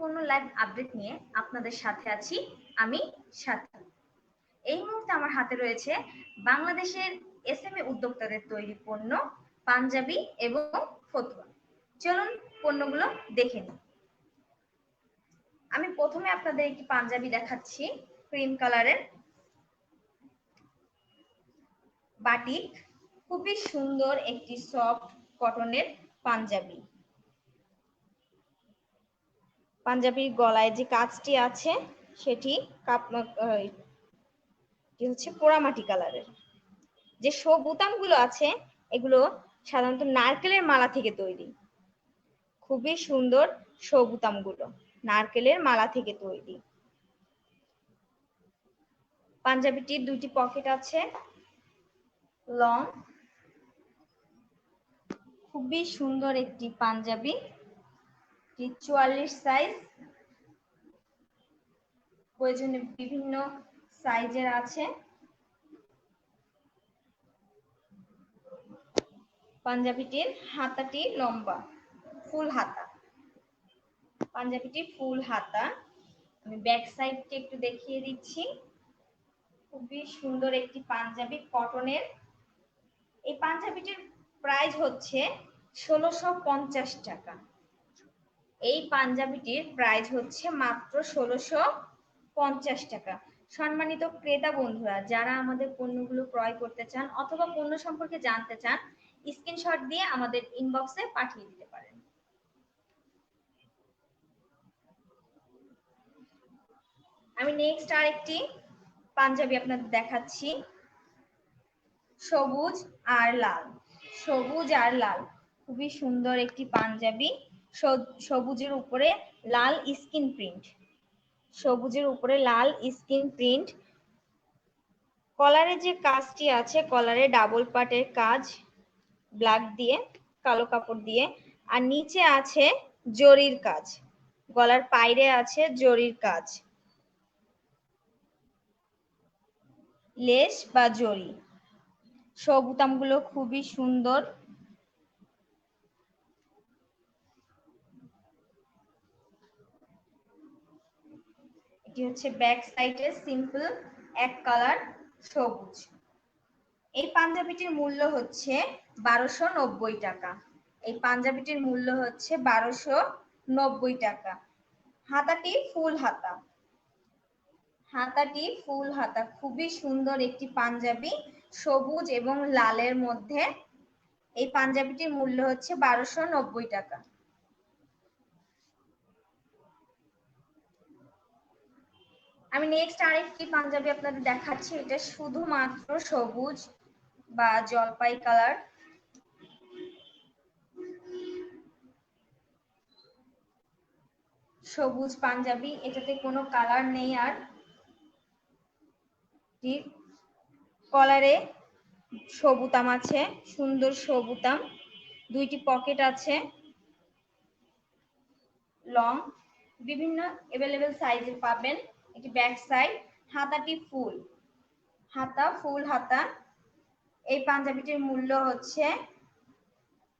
পণ্য live update নিয়ে আপনাদের সাথে আছি আমি সাথী। এই মুহূর্তে আমার হাতে রয়েছে বাংলাদেশের এসএমই উদ্যোক্তাদের তৈরি পণ্য, পাঞ্জাবি এবং ফতুয়া। চলুন পণ্যগুলো দেখে নিই। আমি প্রথমে আপনাদের একটি পাঞ্জাবি দেখাচ্ছি ক্রিম কালারের বাটিক, খুবই সুন্দর একটি সফট কটনের পাঞ্জাবি। পাঞ্জাবির গলায় যে কাজটি আছে, সেটি কাপ হচ্ছে পোড়ামাটি কালারের যে শো বোতামগুলো আছে, এগুলো সাধারণত নারকেলের মালা থেকে তৈরি। খুবই সুন্দর শো বোতামগুলো নারকেলের মালা থেকে তৈরি। পাঞ্জাবিটির দুটি পকেট আছে লং খুবই সুন্দর একটি পাঞ্জাবি। চুয়াল্লিশ সাইজ প্রয়োজনে বিভিন্ন সাইজের আছে। পাঞ্জাবিটির হাতাটি লম্বা, ফুল হাতা। পাঞ্জাবিটি ফুল হাতা। আমি ব্যাক সাইডটি একটু দেখিয়ে দিচ্ছি। খুবই সুন্দর একটি পাঞ্জাবি কটনের এই পাঞ্জাবিটির প্রাইস হচ্ছে ষোলোশো টাকা। এই পাঞ্জাবিটির প্রাইস হচ্ছে মাত্র ষোলোশো পঞ্চাশ টাকা। সম্মানিত ক্রেতা বন্ধুরা, যারা আমাদের পণ্যগুলো ক্রয় করতে চান অথবা পণ্য সম্পর্কে জানতে চান স্ক্রিনশট দিয়ে আমাদের ইনবক্সে পাঠিয়ে দিতে পারেন। আমি নেক্সট আরেকটি পাঞ্জাবি আপনাদের দেখাচ্ছি। সবুজ আর লাল। সবুজ আর লাল। খুবই সুন্দর একটি পাঞ্জাবি। সবুজের উপরে লাল স্কিন প্রিন্ট। সবুজের উপরে লাল স্কিন প্রিন্ট। কলারে যে কাজটি আছে, কলারে ডাবল পাটের কাজ, ব্ল্যাক দিয়ে, কালো কাপড় দিয়ে। আর নিচে আছে জরির কাজ। গলার পাইরে আছে জরির কাজ। লেস বা জরি। সবুতামগুলো খুবই সুন্দর। এটি হচ্ছে ব্যাক সাইডে সিম্পল এক কালার সবুজ। এই পাঞ্জাবিটির মূল্য হচ্ছে বারোশো নব্বই টাকা। এই পাঞ্জাবিটির মূল্য হচ্ছে বারোশো নব্বই টাকা। হাতাটি ফুল হাতা। হাতাটি ফুল হাতা। খুবই সুন্দর একটি পাঞ্জাবি, সবুজ এবং লালের মধ্যে। এই পাঞ্জাবিটির মূল্য হচ্ছে বারোশো নব্বই টাকা। আমি নেক্সট আরেকটি পাঞ্জাবি আপনাদের দেখাচ্ছি, এটা শুধুমাত্র সবুজ বা জলপাই কালার সবুজ পাঞ্জাবি, এটাতে কোনো কালার নেই আর। কলারে সবুতাম আছে, সুন্দর সবুতাম। দুইটি পকেট আছে লং বিভিন্ন অ্যাভেলেবেল সাইজের পাবেন। এটি ব্যাক সাইড হাতাটি ফুল হাতা ফুল হাতা। এই পাঞ্জাবিটির মূল্য হচ্ছে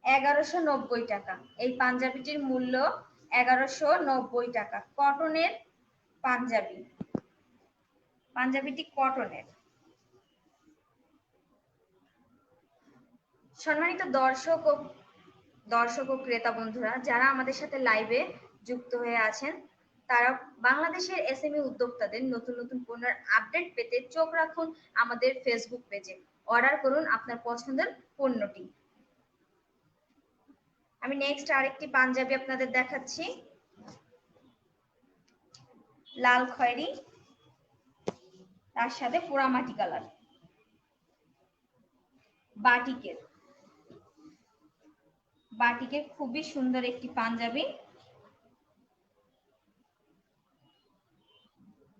এগারোশো নব্বই টাকা। এই পাঞ্জাবিটির মূল্য এগারোশো নব্বই টাকা। কটনের পাঞ্জাবি। পাঞ্জাবিটি কটনের সম্মানিত দর্শক ও দর্শক ও ক্রেতা বন্ধুরা, যারা আমাদের সাথে লাইভে যুক্ত হয়ে আছেন তারা বাংলাদেশের এসএমই উদ্যোক্তাদের নতুন নতুন পণ্যের আপডেট পেতে চোখ রাখুন আমাদের ফেসবুক পেজে অর্ডার করুন আপনার পছন্দের পণ্যটি। আমি নেক্সট আরেকটি পাঞ্জাবি আপনাদের দেখাচ্ছি। লাল খয়েরি। তার সাথে পোড়ামাটি কালার। বাটিকের। বাটিকের খুবই সুন্দর একটি পাঞ্জাবি।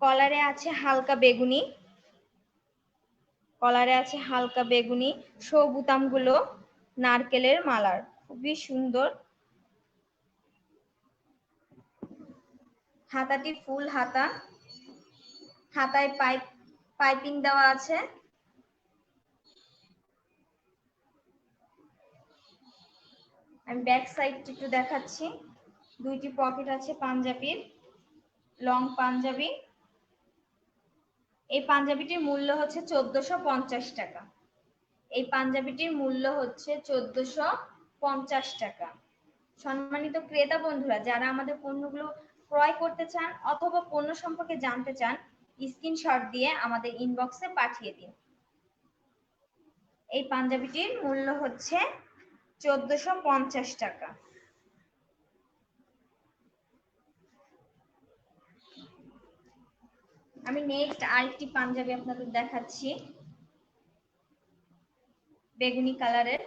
কলারে আছে হালকা বেগুনি। কলারে আছে হালকা বেগুনি শো বুতামগুলো নারকেলের মালার। খুবই সুন্দর। হাতাটি ফুল হাতা। হাতায় পাইপ, পাইপিং দেওয়া আছে। আমি ব্যাক সাইডটি একটু দেখাচ্ছি। দুইটি পকেট আছে পাঞ্জাবির, লং পাঞ্জাবি। এই পাঞ্জাবিটির মূল্য হচ্ছে চোদ্দশো পঞ্চাশ টাকা। এই পাঞ্জাবিটির মূল্য হচ্ছে চোদ্দশো পঞ্চাশ টাকা। সম্মানিত ক্রেতা বন্ধুরা, যারা আমাদের পণ্যগুলো ক্রয় করতে চান অথবা পণ্য সম্পর্কে জানতে চান, স্ক্রিনশট দিয়ে আমাদের ইনবক্সে পাঠিয়ে দিন। এই পাঞ্জাবিটির মূল্য হচ্ছে চোদ্দশো পঞ্চাশ টাকা। আমি নেক্সট আরেকটি পাঞ্জাবি আপনাদের দেখাচ্ছি। বেগুনি কালারের।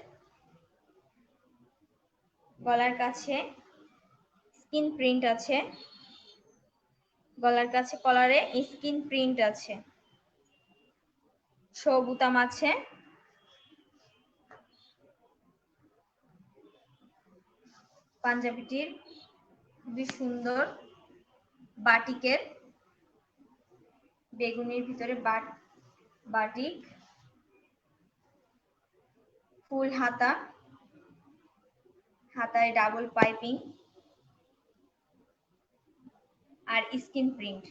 গলার কাছে স্কিন প্রিন্ট আছে। গলার কাছে কলারে স্কিন প্রিন্ট আছে। শো বুতাম আছে। পাঞ্জাবিটির খুবই সুন্দর বাটিকের বেগুনির ভিতরে বাট, বাটিক, ফুল হাতা, হাতায় ডাবল পাইপিং আর স্কিন প্রিন্ট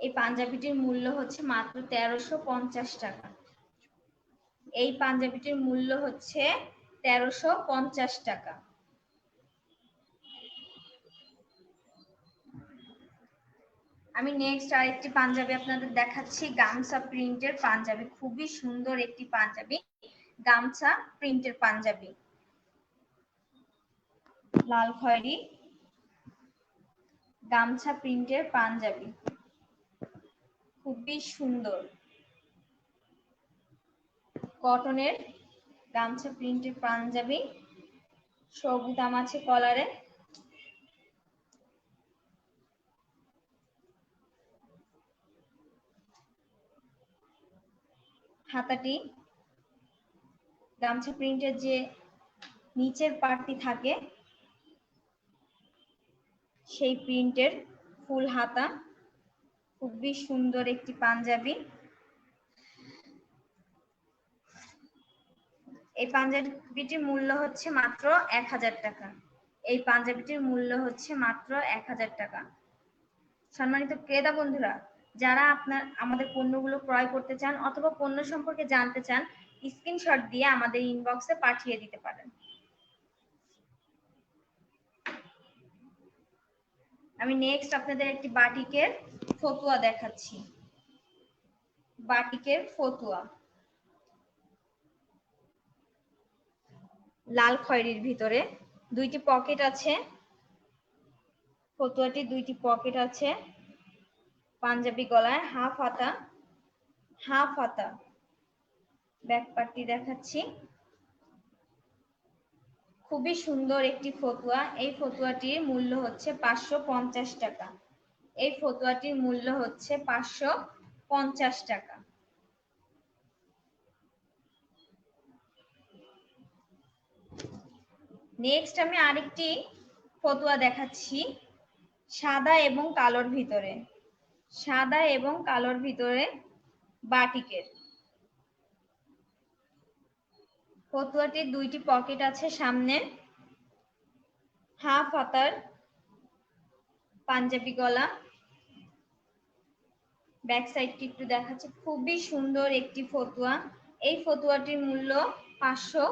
এই পাঞ্জাবিটির মূল্য হচ্ছে মাত্র তেরোশো পঞ্চাশ টাকা। এই পাঞ্জাবিটির মূল্য হচ্ছে তেরোশো পঞ্চাশ টাকা। আমি নেক্সট আরেকটি পাঞ্জাবি আপনাদের দেখাচ্ছি, গামছা প্রিন্টের পাঞ্জাবি, খুবই সুন্দর একটি পাঞ্জাবি, গামছা প্রিন্টের পাঞ্জাবি। লাল খয়েরি, গামছা প্রিন্টের পাঞ্জাবি। খুবই সুন্দর। কটনের গামছা প্রিন্টের পাঞ্জাবি সবুদাম আছে কলারে হাতাটি গামছা প্রিন্টের যে নিচের পার্টটি থাকে, সেই প্রিন্টের ফুল হাতা। খুবই সুন্দর একটি পাঞ্জাবি। এই পাঞ্জাবিটির মূল্য হচ্ছে মাত্র এক হাজার টাকা। এই পাঞ্জাবিটির মূল্য হচ্ছে মাত্র এক হাজার টাকা। সম্মানিত ক্রেতা বন্ধুরা যারা আপনার, আমাদের পণ্যগুলো ক্রয় করতে চান অথবা পণ্য সম্পর্কে জানতে চান স্ক্রিনশট দিয়ে আমাদের ইনবক্সে পাঠিয়ে দিতে পারেন। আমি নেক্সট আপনাদের একটি বাটিকের ফতুয়া দেখাচ্ছি। বাটিকের ফতুয়া। লাল খয়েরির ভিতরে দুইটি পকেট আছে। ফতুয়াটি দুইটি পকেট আছে। পাঞ্জাবি গলায়, হাফ হাতা হাফ হাতা। ব্যাক পার্টটি দেখাচ্ছি। খুবই সুন্দর একটি ফতুয়া। এই ফতুয়াটির মূল্য হচ্ছে পাঁচশো পঞ্চাশ টাকা। এই ফতুয়াটির মূল্য হচ্ছে পাঁচশো পঞ্চাশ টাকা। নেক্সট আমি আরেকটি ফতুয়া দেখাচ্ছি, সাদা এবং কালোর ভিতরে। সাদা এবং কালোর ভিতরে বাটিকের। ফতুয়াটির দুইটি পকেট আছে সামনে। হাফ হাতার পাঞ্জাবি গলা। ব্যাক সাইডটি একটু দেখাচ্ছে। খুবই সুন্দর একটি ফতুয়া। এই ফতুয়াটির মূল্য পাঁচশো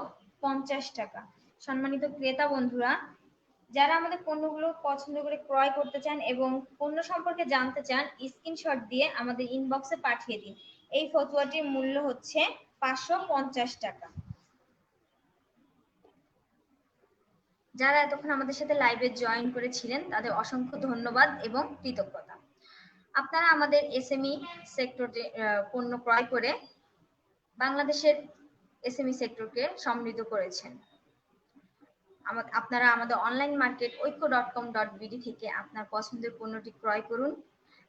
পঞ্চাশ টাকা। সম্মানিত ক্রেতা বন্ধুরা যারা আমাদের পণ্যগুলো পছন্দ করে ক্রয় করতে চান এবং পণ্য সম্পর্কে জানতে চান স্ক্রিনশট দিয়ে আমাদের ইনবক্সে পাঠিয়ে দিন। এই ফতুয়াটির মূল্য হচ্ছে পাঁচশো পঞ্চাশ টাকা। যারা এতক্ষণ আমাদের সাথে লাইভে জয়েন করেছিলেন, তাদের অসংখ্য ধন্যবাদ এবং কৃতজ্ঞতা। আপনারা আমাদের এসএমই সেক্টরে পণ্য ক্রয় করে বাংলাদেশের এসএমই সেক্টরকে সমৃদ্ধ করেছেন। আপনারা আমাদের online market Oikko dot com dot BD থেকে আপনার পছন্দের পণ্যটি ক্রয় করুন।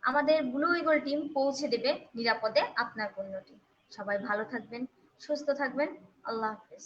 আমাদের ব্লু ইগল টিম পৌঁছে দেবে নিরাপদে আপনার পণ্যটি। সবাই ভালো থাকবেন, সুস্থ থাকবেন। আল্লাহ হাফেজ।